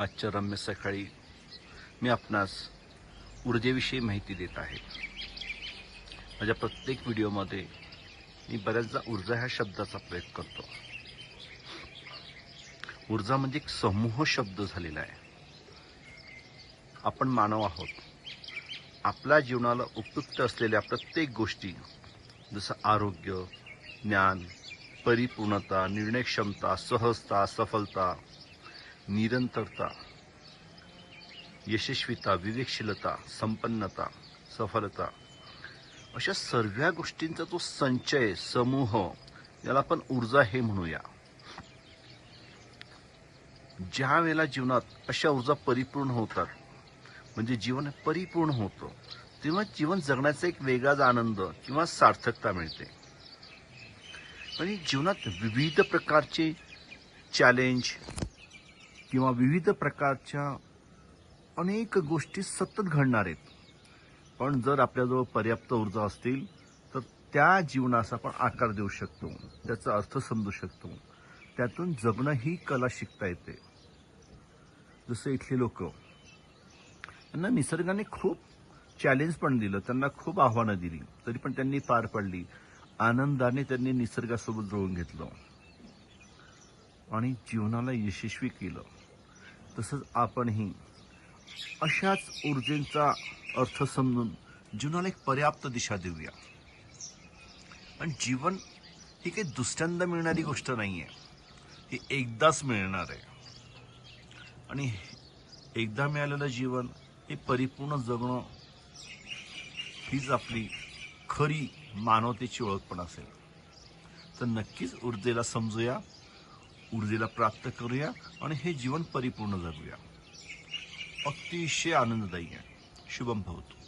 आजच्या रम्य सकाळी मी आपणास ऊर्जेविषयी माहिती देत आहे. माझ्या प्रत्येक व्हिडिओमध्ये मी बऱ्याचदा ऊर्जा ह्या शब्दाचा प्रयोग करतो. ऊर्जा म्हणजे एक समूह शब्द झालेला आहे. आपण मानव आहोत. आपल्या जीवनाला उपयुक्त असलेल्या प्रत्येक गोष्टी जसं आरोग्य ज्ञान परिपूर्णता निर्णय क्षमता सहजता सफलता निरंतरता यशस्वीता विवेकशीलता संपन्नता सफलता. अशा सर्व गोष्टींचा तो संचय समूह याला आपण ऊर्जा हे म्हणूया. ज्या वेळेला जीवनात अशा ऊर्जा परिपूर्ण होतात म्हणजे जीवन परिपूर्ण होतं तेव्हा जीवन जगण्याचा एक वेगळाच आनंद किंवा सार्थकता मिळते. आणि जीवनात विविध प्रकारचे चॅलेंज किंवा विविध प्रकारच्या अनेक गोष्टी सतत घडणार आहेत. पण जर आपल्याजवळ पर्याप्त ऊर्जा असतील तर त्या जीवनास आपण आकार देऊ शकतो. त्याचा अर्थ समजू शकतो. त्यातून जगणं ही कला शिकता येते. जसं इथले लोक त्यांना निसर्गाने खूप चॅलेंज पण दिलं. त्यांना खूप आव्हानं दिली. तरी पण त्यांनी पार पडली. आनंदाने त्यांनी निसर्गासोबत जुळून घेतलं. आणि जीवनाला यशस्वी केलं. तसंच आपणही अशाच ऊर्जेचा अर्थ समजून जीवनाला एक पर्याप्त दिशा देऊया. आणि जीवन ही काही दुसऱ्यांदा मिळणारी गोष्ट नाही आहे ही एकदाच मिळणार आहे. आणि एकदा मिळालेलं जीवन हे परिपूर्ण जगणं हीच आपली खरी मानवतेची ओळख पण असेल. तर नक्कीच ऊर्जेला समजूया. ऊर्जेला प्राप्त करूया आणि हे जीवन परिपूर्ण जगूया. अतिशय आनंददायी आहे. शुभम भवतु